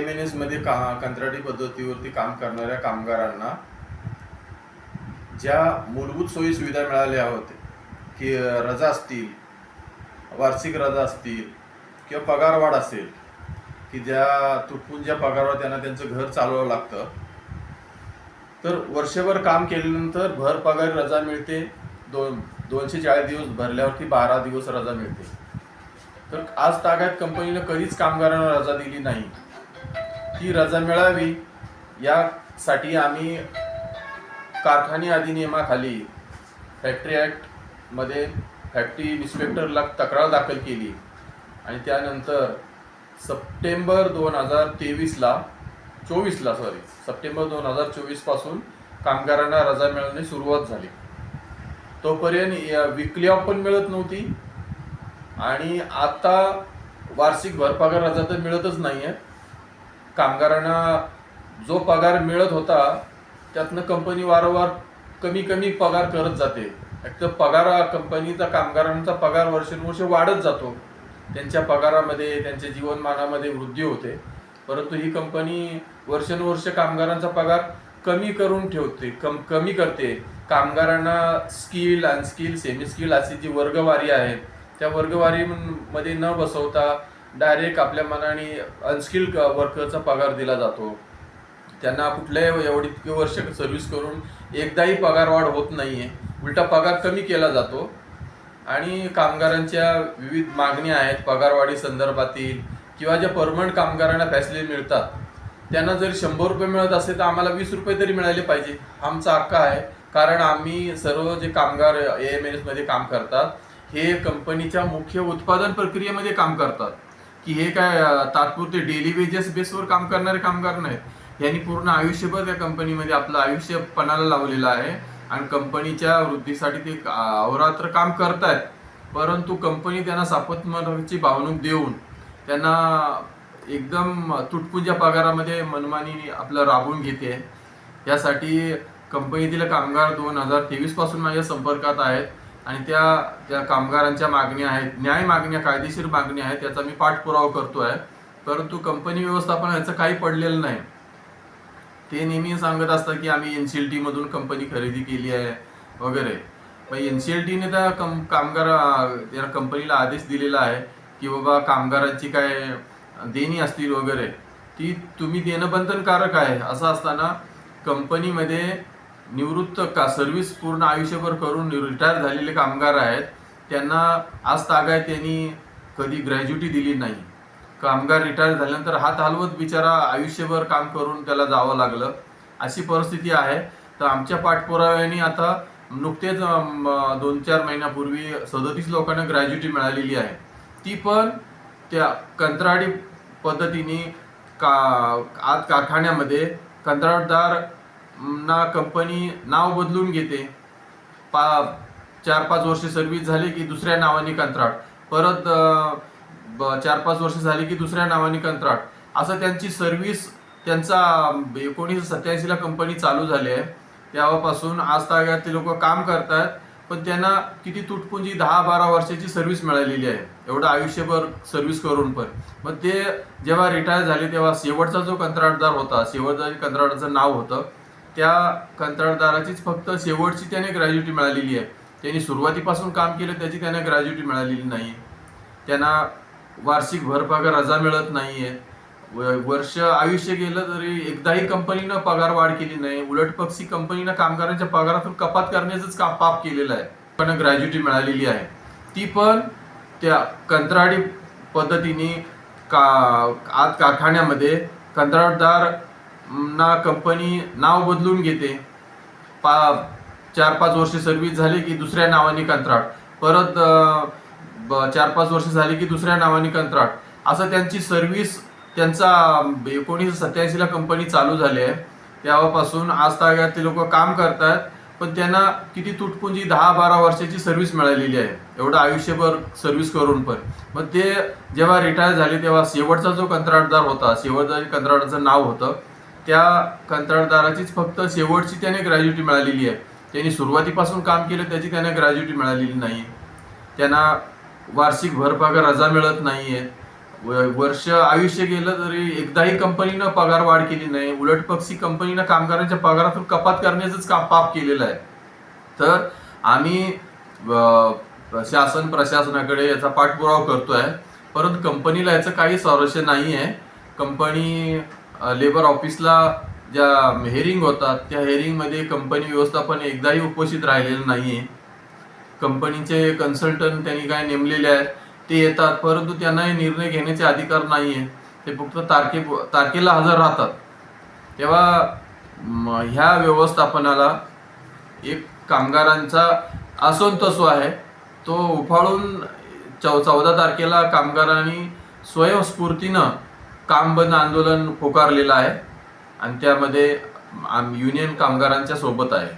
M एनमध्ये का कंत्राटी पद्धतीवरती काम करणाऱ्या कामगारांना ज्या मूलभूत सोयी सुविधा मिळाल्या होत्या की रजा असतील वार्षिक रजा असतील किंवा पगारवाढ असेल की ज्या तुटपून ज्या पगारवर त्यांना त्यांचं घर चालवावं लागतं तर वर्षभर काम केल्यानंतर भर पगार रजा मिळते दोन दोनशे चाळीस दिवस भरल्यावरती बारा दिवस रजा मिळते. तर आज तागायत कंपनीनं कधीच कामगारांना रजा दिली नाही. ही रजा मिळावी यासाठी आम्ही कारखाने अधिनियमाखाली फॅक्टरी ॲक्टमध्ये फॅक्टरी इन्स्पेक्टरला तक्रार दाखल केली. आणि त्यानंतर सप्टेंबर दोन हजार तेवीसला चोवीसला सॉरी सप्टेंबर दोन हजार चोवीसपासून कामगारांना रजा मिळवणे सुरुवात झाली. तोपर्यंत विकली ऑफ पण मिळत नव्हती. आणि आता वार्षिक भरपागार रजा तर मिळतच नाही आहे कामगारांना जो पगार मिळत होता त्यातनं कंपनी वारंवार कमी कमी पगार करत जाते. एक तर पगार कंपनीचा कामगारांचा पगार वर्षानुवर्ष वाढत जातो. त्यांच्या पगारामध्ये त्यांच्या जीवनमानामध्ये वृद्धी होते. परंतु ही कंपनी वर्षानुवर्ष कामगारांचा पगार कमी करून ठेवते कम कमी करते. कामगारांना स्किल अनस्किल सेमी स्किल अशी जी वर्गवारी आहे त्या वर्गवारीमध्ये न बसवता डायरेक्ट आपल्या मनाने अनस्किल्ड वर्करचा पगार दिला जातो. त्यांना कुठल्याही एवढी वर्ष सर्व्हिस करून एकदाही पगारवाढ होत नाही आहे उलटा पगार कमी केला जातो. आणि कामगारांच्या विविध मागण्या आहेत. पगारवाढी संदर्भातील किंवा ज्या परमनंट कामगारांना फॅसिलिटी मिळतात त्यांना जर शंभर रुपये मिळत असेल तर आम्हाला वीस रुपये तरी मिळाले पाहिजे. आमचा हक्क आहे. कारण आम्ही सर्व जे कामगार ए एम एल एसमध्ये काम करतात हे कंपनीच्या मुख्य उत्पादन प्रक्रियेमध्ये काम करतात. की हे काय तात्पुरते डेली वेजेस बेसवर काम करणारे कामगार नाहीत. यांनी पूर्ण आयुष्यभर त्या कंपनीमध्ये आपलं आयुष्य पणाला लावलेलं आहे आणि कंपनीच्या वृद्धीसाठी ते अवरात्र अहोरात्र काम करतायत. परंतु कंपनी त्यांना सापत्मची भावणूक देऊन त्यांना एकदम तुटपुंज्या पगारामध्ये मनमानी आपलं राबवून घेते. यासाठी कंपनीतील कामगार दोन हजार तेवीसपासून माझ्या संपर्कात आहेत. आणि त्या त्या कामगारांच्या मागण्या आहेत न्याय मागण्या कायदेशीर मागण्या आहेत याचा मी पाठपुरावा करतो आहे परंतु कंपनी व्यवस्थापन याचं काही पडलेलं नाही. ते नेहमी सांगत असतात की आम्ही एन सी एल टीमधून कंपनी खरेदी केली आहे वगैरे. मग एन सी एल टीने त्या कम कामगार या त्या कंपनीला आदेश दिलेला आहे की बाबा कामगारांची काय देणी असतील वगैरे ती तुम्ही देणं बंधनकारक आहे. असं असताना कंपनीमध्ये निवृत्त का सर्व्हिस पूर्ण आयुष्यभर करून रिटायर झालेले कामगार आहेत त्यांना आज तागाय त्यांनी कधी ग्रॅज्युटी दिली नाही. कामगार रिटायर झाल्यानंतर हात हलवत बिचारा आयुष्यभर काम करून त्याला जावं लागलं. अशी परिस्थिती आहे. तर आमच्या पाठपुराव्याने आता नुकतेच दोन चार महिन्यापूर्वी सदतीस लोकांना ग्रॅज्युटी मिळालेली आहे. ती पण त्या कंत्राटी पद्धतीने का आज कारखान्यामध्ये कंत्राटदार ना कंपनी नाव बदलून घेते. पा चार पाच वर्ष सर्व्हिस झाली की दुसऱ्या नावाने कंत्राट परत ब- चार पाच वर्ष झाली की दुसऱ्या नावाने कंत्राट असं त्यांची सर्व्हिस त्यांचा एकोणीसशे सत्याऐंशीला कंपनी चालू झाली आहे. तेव्हापासून आज तागात ते लोक काम करतात पण त्यांना किती तुटपुंजी दहा बारा वर्षाची सर्व्हिस मिळालेली आहे. एवढं आयुष्यभर सर्व्हिस करून पण. मग ते जेव्हा रिटायर झाले तेव्हा शेवटचा जो कंत्राटदार होता शेवटचा कंत्राटाचं नाव होतं त्या कंत्राटदाराचीच फक्त शेवटची त्याने ग्रॅज्युटी मिळालेली आहे. त्यांनी सुरुवातीपासून काम केलं त्याची त्यांना ग्रॅज्युटी मिळालेली नाही. त्यांना वार्षिक भरपगार रजा मिळत नाही व- वर्ष आयुष्य गेलं तरी एकदाही कंपनीनं पगार वाढ केली नाही. उलट पक्षी कंपनीनं कामगारांच्या पगारातून कपात करण्याचंच काम पाप केलेलं आहे. पण ग्रॅज्युटी मिळालेली आहे. ती पण त्या कंत्राटी पद्धतीने का आज कारखान्यामध्ये कंत्राटदार ना कंपनी नाव बदलून घेते. पा चार पाच वर्ष सर्व्हिस झाली की दुसऱ्या नावाने कंत्राट परत ब- चार पाच वर्ष झाली की दुसऱ्या नावाने कंत्राट असं त्यांची सर्व्हिस त्यांचा एकोणीसशे सत्याऐंशीला कंपनी चालू झाली आहे. तेव्हापासून आज तागात ते लोक काम करतात पण त्यांना किती तुटपुंजी दहा बारा वर्षाची सर्व्हिस मिळालेली आहे. एवढं आयुष्यभर सर्व्हिस करून पण. मग ते जेव्हा रिटायर झाले तेव्हा शेवटचा जो कंत्राटदार होता शेवटचा कंत्राटाचं नाव होतं त्या कंत्राटदाराचीच फक्त शेवटची त्याने ग्रॅज्युटी मिळालेली आहे. त्यांनी सुरुवातीपासून काम केलं त्याची त्यांना ग्रॅज्युटी मिळालेली नाही त्यांना वार्षिक भरपगार रजा मिळत नाही व- वर्ष आयुष्य गेलं तरी एकदाही कंपनीनं पगार वाढ केली नाही. उलट पक्षी कंपनीनं कामगारांच्या पगारातून कपात करण्याचंच काम पाप केलेलं आहे. तर आम्ही शासन प्रशासनाकडे याचा पाठपुरावा करतो आहे परंतु कंपनीला याचं काही स्वारस्य नाही आहे कंपनी लेबर ऑफिसला ज्या हेरिंग होतात त्या हेरिंगमध्ये कंपनी व्यवस्थापन एकदाही उपस्थित राहिलेलं नाही आहे कंपनीचे कन्सल्टंट त्यांनी काय नेमलेले आहेत ते येतात परंतु त्यांना हे निर्णय घेण्याचे अधिकार नाही आहे ते फक्त तारखे तारखेला हजर राहतात. तेव्हा ह्या व्यवस्थापनाला एक कामगारांचा असंतोष आहे. तो उफाळून चौ चौदा तारखेला कामगारांनी स्वयंस्फूर्तीनं काम बंद आंदोलन पुकारलेलं आहे आणि त्यामध्ये आम- युनियन कामगारांच्या सोबत आहे.